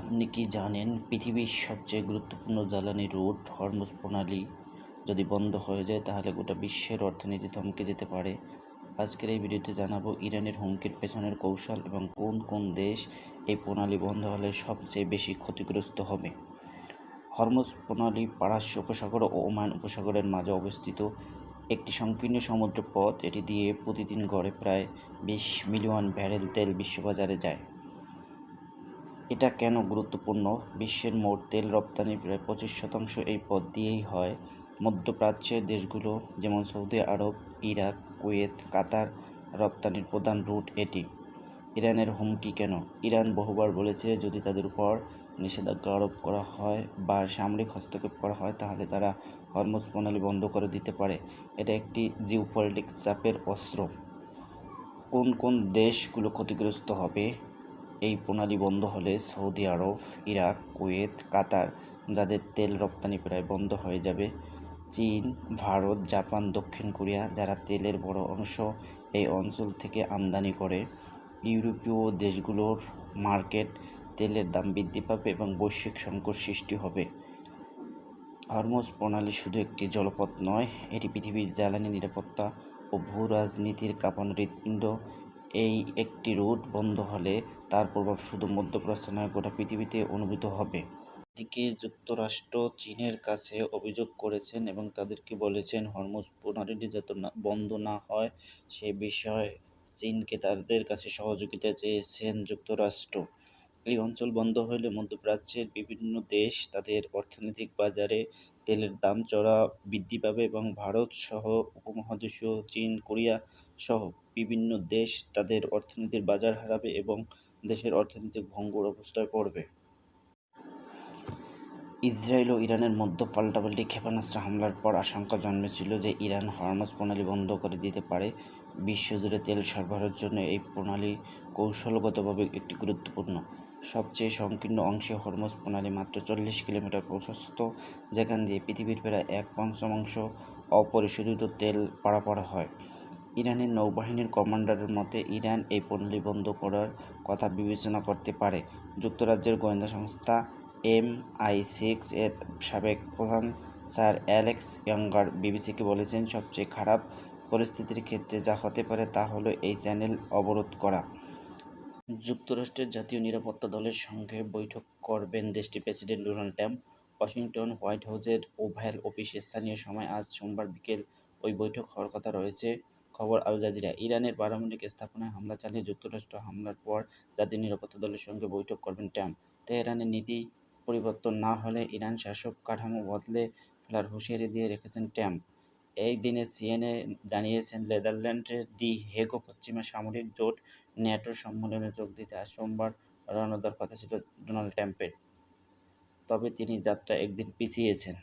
আপনি কি জানেন পৃথিবীর সবচেয়ে গুরুত্বপূর্ণ জ্বালানি রুট হরমুজ প্রণালী যদি বন্ধ হয়ে যায় তাহলে গোটা বিশ্বের অর্থনীতি থমকে যেতে পারে। আজকের এই ভিডিওতে জানাব ইরানের হুমকির পেছনের কৌশল এবং কোন কোন দেশ এই প্রণালী বন্ধ হলে সবচেয়ে বেশি ক্ষতিগ্রস্ত হবে। হরমুজ প্রণালী পারস্য উপসাগর ও ওমান উপসাগরের মাঝে অবস্থিত একটি সংকীর্ণ সমুদ্র পথ এটি দিয়ে প্রতিদিন গড়ে প্রায় বিশ মিলিয়ন ব্যারেল তেল বিশ্ববাজারে যায়। এটা কেন গুরুত্বপূর্ণ? বিশ্বের মোট তেল রপ্তানি প্রায় পঁচিশ শতাংশ এই পথ দিয়েই হয়। মধ্যপ্রাচ্যের দেশগুলো যেমন Saudi Arabia, Iraq, Kuwait, Qatar রপ্তানির প্রধান রুট এটি। ইরানের হুমকি কেন? ইরান বহুবার বলেছে যদি তাদের উপর নিষেধাজ্ঞা আরোপ করা হয় বা সামরিক হস্তক্ষেপ করা হয় তাহলে তারা হরমুজ প্রণালী বন্ধ করে দিতে পারে। এটা একটি জিওপলিটিক্স চাপের অস্ত্র। কোন কোন দেশগুলো ক্ষতিগ্রস্ত হবে? প্রণালী বন্ধ হলে Saudi Arabia, Iraq, Kuwait, Qatar, যাদের তেল রপ্তানি প্রায় বন্ধ হয়ে যাবে, চীন, ভারত, জাপান, দক্ষিণ কোরিয়া, যারা তেলের বড় অংশ এই অঞ্চল থেকে আমদানি করে, ইউরোপীয় দেশগুলোর মার্কেট তেলের দাম বৃদ্ধি পাবে এবং বৈশ্বিক সংকট সৃষ্টি হবে। হরমোজ প্রণালী শুধু একটি জলপথ নয়, এটি পৃথিবীর জ্বালানি নিরাপত্তা ও ভূ রাজনীতির কাঁপানো হৃৎপিণ্ড এই একটি রুট বন্ধ হলে তার প্রভাব শুধু মধ্যপ্রাচ্য নয়, গোটা পৃথিবীতে অনুভূত হবে। এদিকে যুক্তরাষ্ট্র চীনের কাছে অভিযোগ করেছেন এবং তাদেরকে বলেছেন, হরমুজ প্রণালীটি যাতে না, বন্ধ না হয় সে বিষয়ে চীনকে তাদের কাছে সহযোগিতা চেয়েছেন যুক্তরাষ্ট্র। এই অঞ্চল বন্ধ হলে মধ্যপ্রাচ্যের বিভিন্ন দেশ তাদের অর্থনৈতিক বাজারে তেলের দাম চড়া বৃদ্ধি পাবে এবং ভারত সহ উপমহাদেশীয় চীন, কোরিয়া সহ বিভিন্ন দেশ তাদের অর্থনীতির বাজার হারাবে এবং দেশের অর্থনৈতিক ভঙ্গুর অবস্থায় পড়বে ইসরায়েল ও ইরানের মধ্যে পাল্টাপাল্টি ক্ষেপণাস্ত্র হামলার পর আশঙ্কা জন্মেছিল যে ইরান হরমুজ প্রণালী বন্ধ করে দিতে পারে। বিশ্বজুড়ে তেল সরবরাহের জন্য এই প্রণালী কৌশলগতভাবে একটি গুরুত্বপূর্ণ। সবচেয়ে সংকীর্ণ অংশে হরমুজ প্রণালী মাত্র চল্লিশ কিলোমিটার প্রশস্ত, যেখান দিয়ে পৃথিবীর প্রায় এক পঞ্চমাংশ অপরিশোধিত তেল পারাপার হয়। ইরানের নৌবাহিনীর কমান্ডারের মতে, ইরান এই প্রণালী বন্ধ করার কথা বিবেচনা করতে পারে। যুক্তরাজ্যের গোয়েন্দা সংস্থা এম আই সিক্স এর সাবেক প্রধান স্যার অ্যালেক্স ইয়াঙ্গার বিবিসিকে বলেছেন, সবচেয়ে খারাপ পরিস্থিতির ক্ষেত্রে যা হতে পারে তা হলো এই চ্যানেল অবরোধ করা। যুক্তরাষ্ট্রের জাতীয় নিরাপত্তা দলের সঙ্গে বৈঠক করবেন দেশটির president Donald Trump. Washington White হাউসের ওভ্যাল অফিসে স্থানীয় সময় আজ সোমবার বিকেল ওই বৈঠক হওয়ার কথা রয়েছে। খবর আল জাজিরা, ইরানের পারমাণবিক স্থাপনায় হামলা চালিয়ে যুক্তরাষ্ট্র হামলার পর জাতীয় নিরাপত্তা দলের সঙ্গে বৈঠক করবেন ট্রাম্প। তেহরানের নীতি পরিবর্তন না হলে ইরান শাসক কাঠামো বদলে ফেলার হুঁশিয়ারি দিয়ে রেখেছেন ট্যাম্প এই দিনে সিএনএ জানিয়েছেন, নেদারল্যান্ডের দি হেগো পশ্চিমা সামরিক জোট ন্যাটো সম্মেলনে যোগ দিতে আজ সোমবার রওনা দেওয়ার কথা ছিল ডোনাল্ড ট্রাম্পের। তবে তিনি যাত্রা একদিন পিছিয়েছেন।